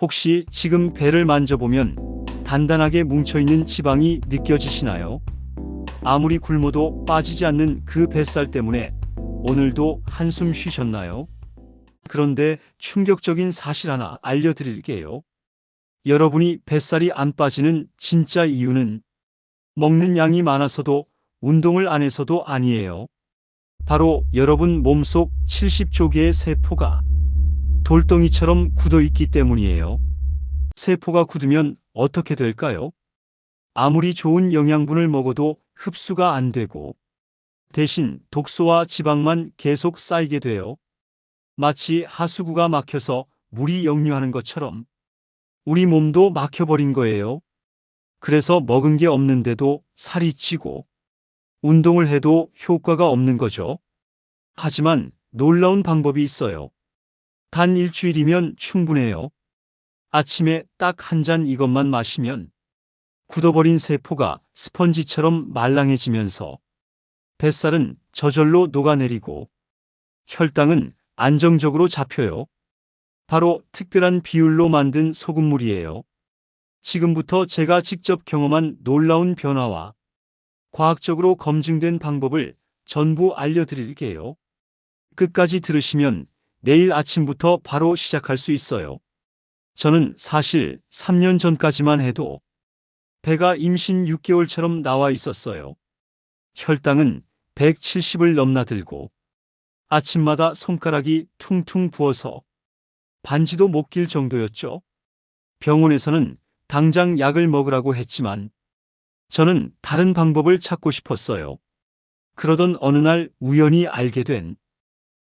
혹시 지금 배를 만져보면 단단하게 뭉쳐있는 지방이 느껴지시나요? 아무리 굶어도 빠지지 않는 그 뱃살 때문에 오늘도 한숨 쉬셨나요? 그런데 충격적인 사실 하나 알려드릴게요. 여러분이 뱃살이 안 빠지는 진짜 이유는 먹는 양이 많아서도 운동을 안 해서도 아니에요. 바로 여러분 몸속 70조 개의 세포가 돌덩이처럼 굳어 있기 때문이에요. 세포가 굳으면 어떻게 될까요? 아무리 좋은 영양분을 먹어도 흡수가 안 되고 대신 독소와 지방만 계속 쌓이게 돼요. 마치 하수구가 막혀서 물이 역류하는 것처럼 우리 몸도 막혀버린 거예요. 그래서 먹은 게 없는데도 살이 찌고 운동을 해도 효과가 없는 거죠. 하지만 놀라운 방법이 있어요. 단 일주일이면 충분해요. 아침에 딱 한 잔 이것만 마시면 굳어버린 세포가 스펀지처럼 말랑해지면서 뱃살은 저절로 녹아내리고 혈당은 안정적으로 잡혀요. 바로 특별한 비율로 만든 소금물이에요. 지금부터 제가 직접 경험한 놀라운 변화와 과학적으로 검증된 방법을 전부 알려드릴게요. 끝까지 들으시면 내일 아침부터 바로 시작할 수 있어요. 저는 사실 3년 전까지만 해도 배가 임신 6개월처럼 나와 있었어요. 혈당은 170을 넘나들고 아침마다 손가락이 퉁퉁 부어서 반지도 못 낄 정도였죠. 병원에서는 당장 약을 먹으라고 했지만 저는 다른 방법을 찾고 싶었어요. 그러던 어느 날 우연히 알게 된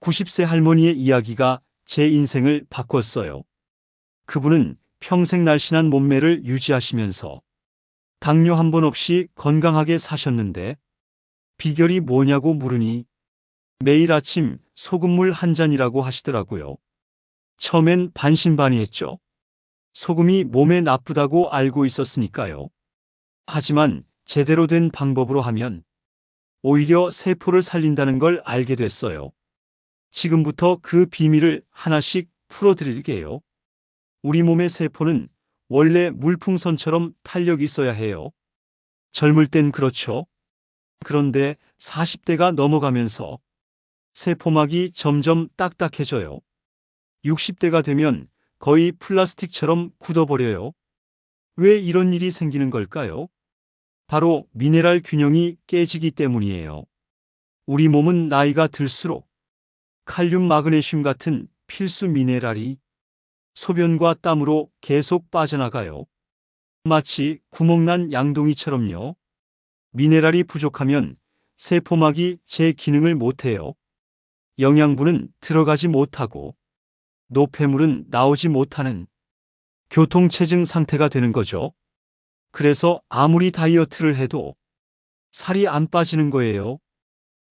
90세 할머니의 이야기가 제 인생을 바꿨어요. 그분은 평생 날씬한 몸매를 유지하시면서 당뇨 한 번 없이 건강하게 사셨는데 비결이 뭐냐고 물으니 매일 아침 소금물 한 잔이라고 하시더라고요. 처음엔 반신반의했죠. 소금이 몸에 나쁘다고 알고 있었으니까요. 하지만 제대로 된 방법으로 하면 오히려 세포를 살린다는 걸 알게 됐어요. 지금부터 그 비밀을 하나씩 풀어드릴게요. 우리 몸의 세포는 원래 물풍선처럼 탄력이 있어야 해요. 젊을 땐 그렇죠. 그런데 40대가 넘어가면서 세포막이 점점 딱딱해져요. 60대가 되면 거의 플라스틱처럼 굳어버려요. 왜 이런 일이 생기는 걸까요? 바로 미네랄 균형이 깨지기 때문이에요. 우리 몸은 나이가 들수록 칼륨, 마그네슘 같은 필수 미네랄이 소변과 땀으로 계속 빠져나가요. 마치 구멍난 양동이처럼요. 미네랄이 부족하면 세포막이 제 기능을 못해요. 영양분은 들어가지 못하고 노폐물은 나오지 못하는 교통체증 상태가 되는 거죠. 그래서 아무리 다이어트를 해도 살이 안 빠지는 거예요.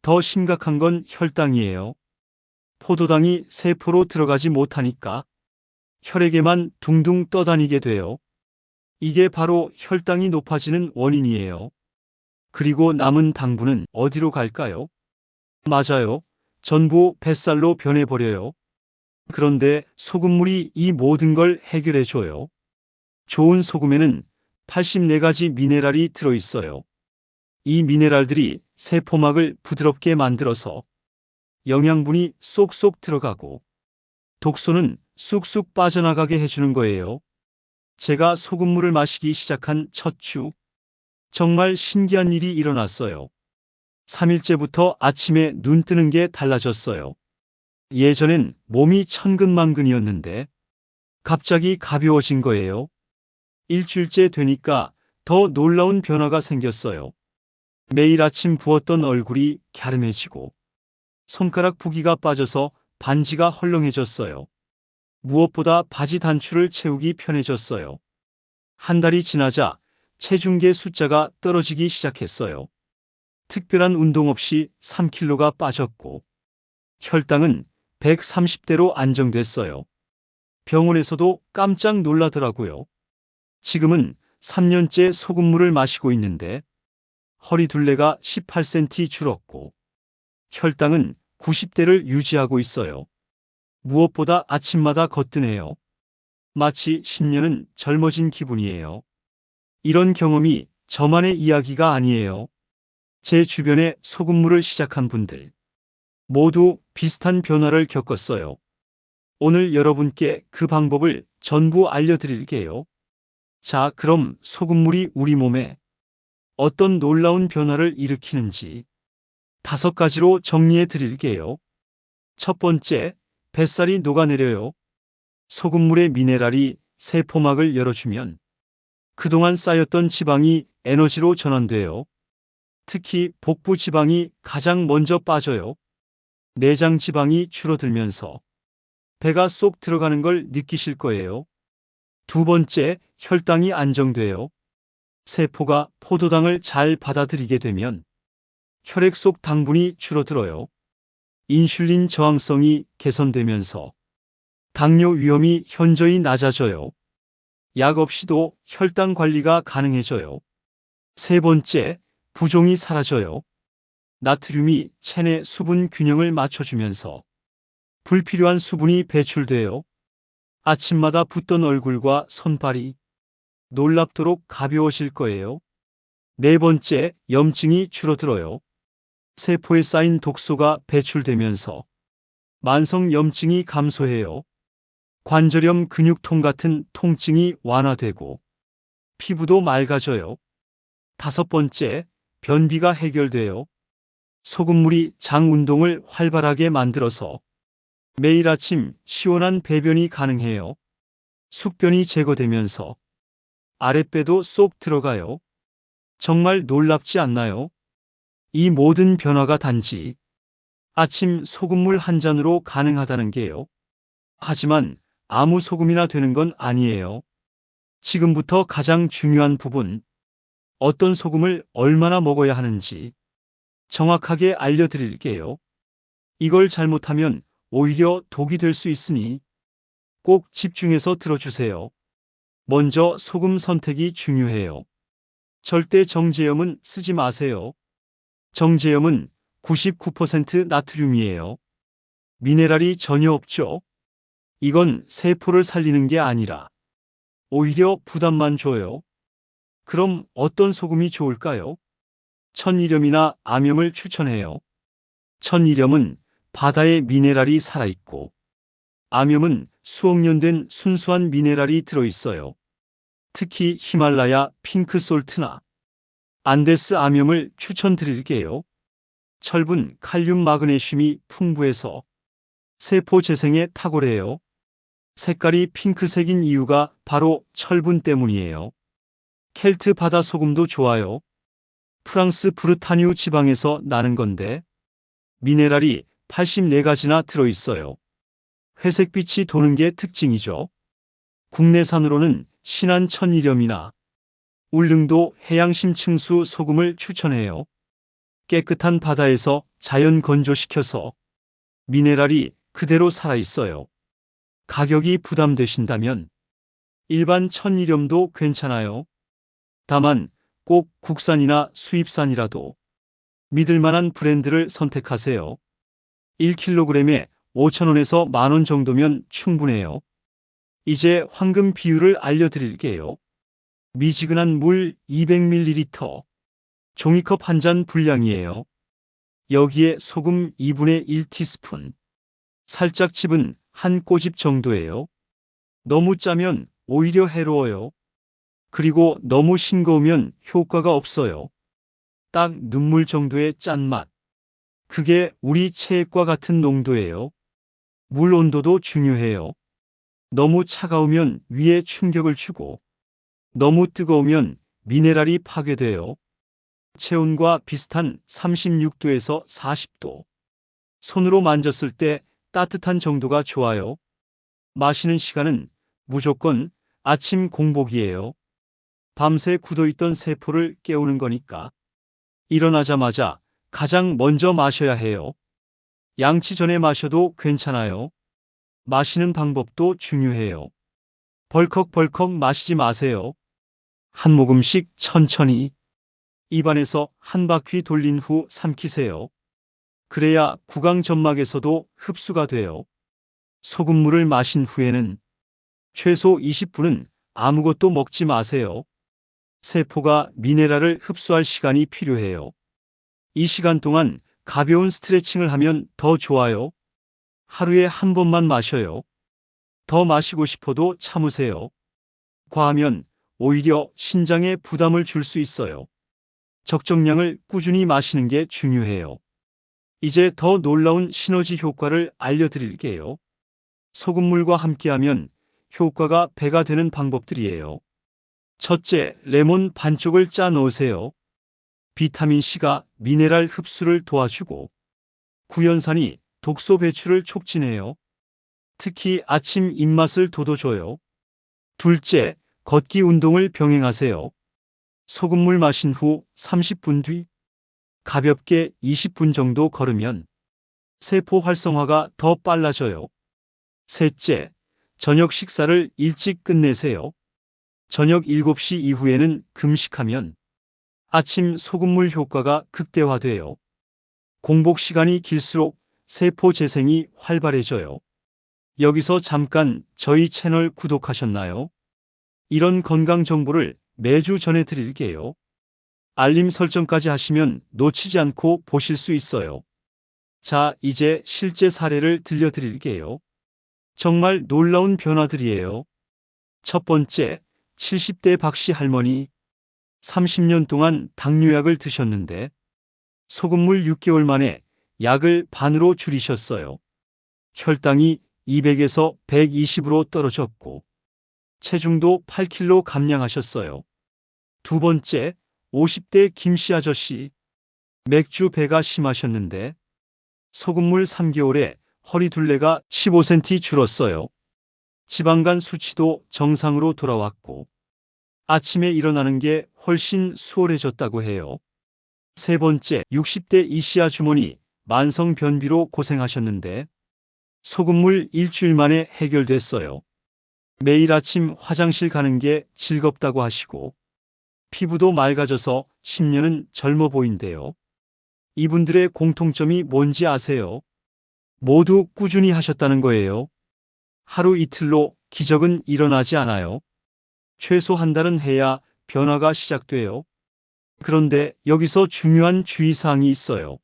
더 심각한 건 혈당이에요. 포도당이 세포로 들어가지 못하니까 혈액에만 둥둥 떠다니게 돼요. 이게 바로 혈당이 높아지는 원인이에요. 그리고 남은 당분은 어디로 갈까요? 맞아요. 전부 뱃살로 변해버려요. 그런데 소금물이 이 모든 걸 해결해줘요. 좋은 소금에는 84가지 미네랄이 들어있어요. 이 미네랄들이 세포막을 부드럽게 만들어서 영양분이 쏙쏙 들어가고 독소는 쑥쑥 빠져나가게 해주는 거예요. 제가 소금물을 마시기 시작한 첫 주, 정말 신기한 일이 일어났어요. 3일째부터 아침에 눈 뜨는 게 달라졌어요. 예전엔 몸이 천근만근이었는데 갑자기 가벼워진 거예요. 일주일째 되니까 더 놀라운 변화가 생겼어요. 매일 아침 부었던 얼굴이 갸름해지고 손가락 부기가 빠져서 반지가 헐렁해졌어요. 무엇보다 바지 단추를 채우기 편해졌어요. 한 달이 지나자 체중계 숫자가 떨어지기 시작했어요. 특별한 운동 없이 3kg가 빠졌고 혈당은 130대로 안정됐어요. 병원에서도 깜짝 놀라더라고요. 지금은 3년째 소금물을 마시고 있는데 허리 둘레가 18cm 줄었고 혈당은 90대를 유지하고 있어요. 무엇보다 아침마다 거뜬해요. 마치 10년은 젊어진 기분이에요. 이런 경험이 저만의 이야기가 아니에요. 제 주변에 소금물을 시작한 분들 모두 비슷한 변화를 겪었어요. 오늘 여러분께 그 방법을 전부 알려드릴게요. 자, 그럼 소금물이 우리 몸에 어떤 놀라운 변화를 일으키는지 다섯 가지로 정리해 드릴게요. 첫 번째, 뱃살이 녹아내려요. 소금물의 미네랄이 세포막을 열어주면 그동안 쌓였던 지방이 에너지로 전환돼요. 특히 복부 지방이 가장 먼저 빠져요. 내장 지방이 줄어들면서 배가 쏙 들어가는 걸 느끼실 거예요. 두 번째, 혈당이 안정돼요. 세포가 포도당을 잘 받아들이게 되면 혈액 속 당분이 줄어들어요. 인슐린 저항성이 개선되면서 당뇨 위험이 현저히 낮아져요. 약 없이도 혈당 관리가 가능해져요. 세 번째, 부종이 사라져요. 나트륨이 체내 수분 균형을 맞춰주면서 불필요한 수분이 배출돼요. 아침마다 붓던 얼굴과 손발이 놀랍도록 가벼워질 거예요. 네 번째, 염증이 줄어들어요. 세포에 쌓인 독소가 배출되면서 만성 염증이 감소해요. 관절염 근육통 같은 통증이 완화되고 피부도 맑아져요. 다섯 번째, 변비가 해결돼요. 소금물이 장 운동을 활발하게 만들어서 매일 아침 시원한 배변이 가능해요. 숙변이 제거되면서 아랫배도 쏙 들어가요. 정말 놀랍지 않나요? 이 모든 변화가 단지 아침 소금물 한 잔으로 가능하다는 게요. 하지만 아무 소금이나 되는 건 아니에요. 지금부터 가장 중요한 부분, 어떤 소금을 얼마나 먹어야 하는지 정확하게 알려드릴게요. 이걸 잘못하면 오히려 독이 될 수 있으니 꼭 집중해서 들어주세요. 먼저 소금 선택이 중요해요. 절대 정제염은 쓰지 마세요. 정제염은 99% 나트륨이에요. 미네랄이 전혀 없죠. 이건 세포를 살리는 게 아니라 오히려 부담만 줘요. 그럼 어떤 소금이 좋을까요? 천일염이나 암염을 추천해요. 천일염은 바다에 미네랄이 살아있고 암염은 수억 년 된 순수한 미네랄이 들어있어요. 특히 히말라야 핑크솔트나 안데스 암염을 추천드릴게요. 철분, 칼륨, 마그네슘이 풍부해서 세포 재생에 탁월해요. 색깔이 핑크색인 이유가 바로 철분 때문이에요. 켈트 바다 소금도 좋아요. 프랑스 브르타뉴 지방에서 나는 건데 미네랄이 84가지나 들어있어요. 회색빛이 도는 게 특징이죠. 국내산으로는 신안 천일염이나 울릉도 해양심층수 소금을 추천해요. 깨끗한 바다에서 자연 건조시켜서 미네랄이 그대로 살아있어요. 가격이 부담되신다면 일반 천일염도 괜찮아요. 다만 꼭 국산이나 수입산이라도 믿을 만한 브랜드를 선택하세요. 1kg에 5,000원에서 만원 정도면 충분해요. 이제 황금 비율을 알려드릴게요. 미지근한 물 200ml, 종이컵 한 잔 분량이에요. 여기에 소금 2분의 1티스푼, 살짝 칩은 한 꼬집 정도예요. 너무 짜면 오히려 해로워요. 그리고 너무 싱거우면 효과가 없어요. 딱 눈물 정도의 짠맛. 그게 우리 체액과 같은 농도예요. 물 온도도 중요해요. 너무 차가우면 위에 충격을 주고 너무 뜨거우면 미네랄이 파괴돼요. 체온과 비슷한 36도에서 40도. 손으로 만졌을 때 따뜻한 정도가 좋아요. 마시는 시간은 무조건 아침 공복이에요. 밤새 굳어있던 세포를 깨우는 거니까. 일어나자마자 가장 먼저 마셔야 해요. 양치 전에 마셔도 괜찮아요. 마시는 방법도 중요해요. 벌컥벌컥 마시지 마세요. 한 모금씩 천천히 입안에서 한 바퀴 돌린 후 삼키세요. 그래야 구강 점막에서도 흡수가 돼요. 소금물을 마신 후에는 최소 20분은 아무것도 먹지 마세요. 세포가 미네랄을 흡수할 시간이 필요해요. 이 시간 동안 가벼운 스트레칭을 하면 더 좋아요. 하루에 한 번만 마셔요. 더 마시고 싶어도 참으세요. 과하면 오히려 신장에 부담을 줄 수 있어요. 적정량을 꾸준히 마시는 게 중요해요. 이제 더 놀라운 시너지 효과를 알려드릴게요. 소금물과 함께하면 효과가 배가 되는 방법들이에요. 첫째, 레몬 반쪽을 짜 넣으세요. 비타민C가 미네랄 흡수를 도와주고 구연산이 독소 배출을 촉진해요. 특히 아침 입맛을 돋워줘요. 둘째, 걷기 운동을 병행하세요. 소금물 마신 후 30분 뒤 가볍게 20분 정도 걸으면 세포 활성화가 더 빨라져요. 셋째, 저녁 식사를 일찍 끝내세요. 저녁 7시 이후에는 금식하면 아침 소금물 효과가 극대화돼요. 공복 시간이 길수록 세포 재생이 활발해져요. 여기서 잠깐 저희 채널 구독하셨나요? 이런 건강 정보를 매주 전해드릴게요. 알림 설정까지 하시면 놓치지 않고 보실 수 있어요. 자, 이제 실제 사례를 들려드릴게요. 정말 놀라운 변화들이에요. 첫 번째, 70대 박씨 할머니. 30년 동안 당뇨약을 드셨는데 소금물 6개월 만에 약을 반으로 줄이셨어요. 혈당이 200에서 120으로 떨어졌고 체중도 8kg 감량하셨어요. 두 번째, 50대 김씨 아저씨. 맥주 배가 심하셨는데 소금물 3개월에 허리 둘레가 15cm 줄었어요. 지방간 수치도 정상으로 돌아왔고 아침에 일어나는 게 훨씬 수월해졌다고 해요. 세 번째, 60대 이씨 아주머니 만성 변비로 고생하셨는데 소금물 일주일 만에 해결됐어요. 매일 아침 화장실 가는 게 즐겁다고 하시고 피부도 맑아져서 10년은 젊어 보인대요. 이분들의 공통점이 뭔지 아세요? 모두 꾸준히 하셨다는 거예요. 하루 이틀로 기적은 일어나지 않아요. 최소 한 달은 해야 변화가 시작돼요. 그런데 여기서 중요한 주의사항이 있어요.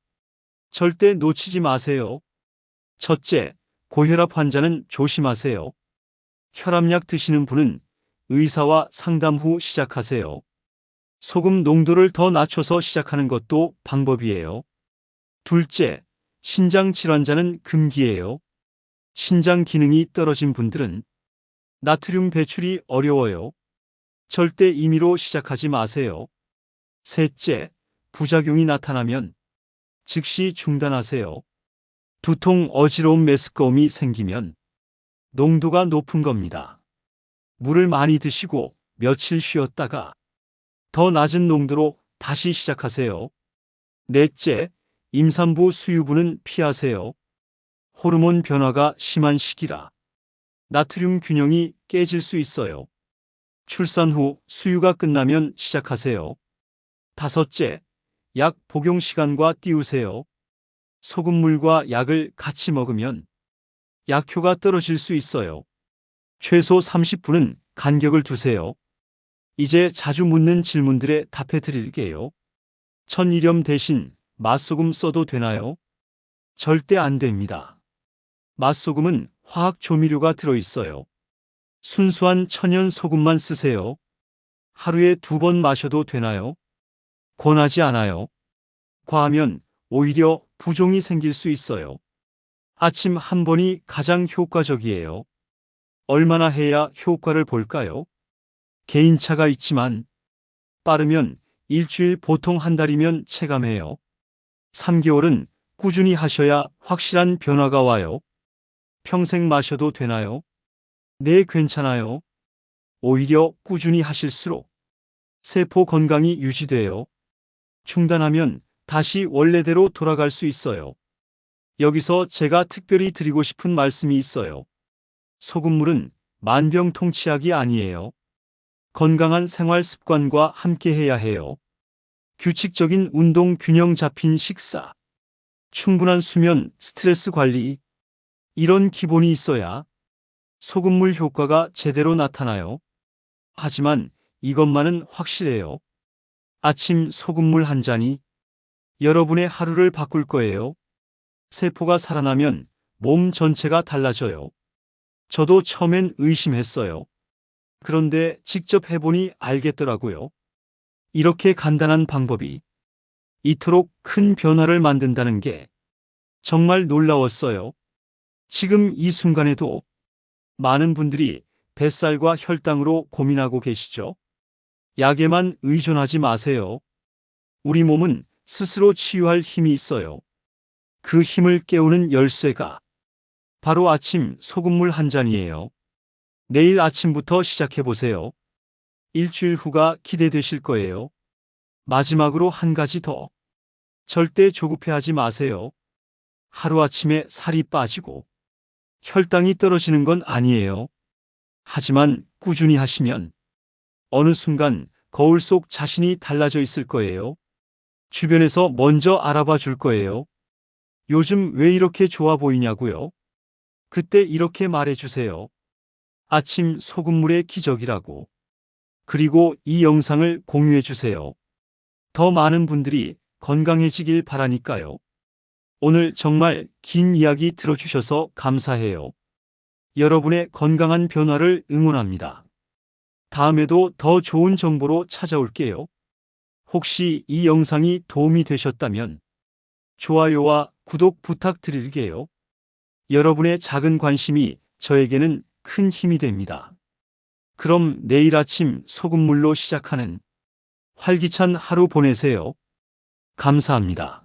절대 놓치지 마세요. 첫째, 고혈압 환자는 조심하세요. 혈압약 드시는 분은 의사와 상담 후 시작하세요. 소금 농도를 더 낮춰서 시작하는 것도 방법이에요. 둘째, 신장 질환자는 금기예요. 신장 기능이 떨어진 분들은 나트륨 배출이 어려워요. 절대 임의로 시작하지 마세요. 셋째, 부작용이 나타나면 즉시 중단하세요. 두통, 어지러움, 메스꺼움이 생기면 농도가 높은 겁니다. 물을 많이 드시고 며칠 쉬었다가 더 낮은 농도로 다시 시작하세요. 넷째, 임산부 수유부는 피하세요. 호르몬 변화가 심한 시기라 나트륨 균형이 깨질 수 있어요. 출산 후 수유가 끝나면 시작하세요. 다섯째, 약 복용 시간과 띄우세요. 소금물과 약을 같이 먹으면 약효가 떨어질 수 있어요. 최소 30분은 간격을 두세요. 이제 자주 묻는 질문들에 답해 드릴게요. 천일염 대신 맛소금 써도 되나요? 절대 안 됩니다. 맛소금은 화학 조미료가 들어있어요. 순수한 천연 소금만 쓰세요. 하루에 두 번 마셔도 되나요? 권하지 않아요. 과하면 오히려 부종이 생길 수 있어요. 아침 한 번이 가장 효과적이에요. 얼마나 해야 효과를 볼까요? 개인차가 있지만 빠르면 일주일 보통 한 달이면 체감해요. 3개월은 꾸준히 하셔야 확실한 변화가 와요. 평생 마셔도 되나요? 네, 괜찮아요. 오히려 꾸준히 하실수록 세포 건강이 유지돼요. 중단하면 다시 원래대로 돌아갈 수 있어요. 여기서 제가 특별히 드리고 싶은 말씀이 있어요. 소금물은 만병통치약이 아니에요. 건강한 생활 습관과 함께 해야 해요. 규칙적인 운동 균형 잡힌 식사, 충분한 수면, 스트레스 관리, 이런 기본이 있어야 소금물 효과가 제대로 나타나요. 하지만 이것만은 확실해요. 아침 소금물 한 잔이 여러분의 하루를 바꿀 거예요. 세포가 살아나면 몸 전체가 달라져요. 저도 처음엔 의심했어요. 그런데 직접 해보니 알겠더라고요. 이렇게 간단한 방법이 이토록 큰 변화를 만든다는 게 정말 놀라웠어요. 지금 이 순간에도 많은 분들이 뱃살과 혈당으로 고민하고 계시죠? 약에만 의존하지 마세요. 우리 몸은 스스로 치유할 힘이 있어요. 그 힘을 깨우는 열쇠가 바로 아침 소금물 한 잔이에요. 내일 아침부터 시작해 보세요. 일주일 후가 기대되실 거예요. 마지막으로 한 가지 더. 절대 조급해하지 마세요. 하루아침에 살이 빠지고 혈당이 떨어지는 건 아니에요. 하지만 꾸준히 하시면 어느 순간 거울 속 자신이 달라져 있을 거예요. 주변에서 먼저 알아봐 줄 거예요. 요즘 왜 이렇게 좋아 보이냐고요? 그때 이렇게 말해 주세요. 아침 소금물의 기적이라고. 그리고 이 영상을 공유해 주세요. 더 많은 분들이 건강해지길 바라니까요. 오늘 정말 긴 이야기 들어주셔서 감사해요. 여러분의 건강한 변화를 응원합니다. 다음에도 더 좋은 정보로 찾아올게요. 혹시 이 영상이 도움이 되셨다면 좋아요와 구독 부탁드릴게요. 여러분의 작은 관심이 저에게는 큰 힘이 됩니다. 그럼 내일 아침 소금물로 시작하는 활기찬 하루 보내세요. 감사합니다.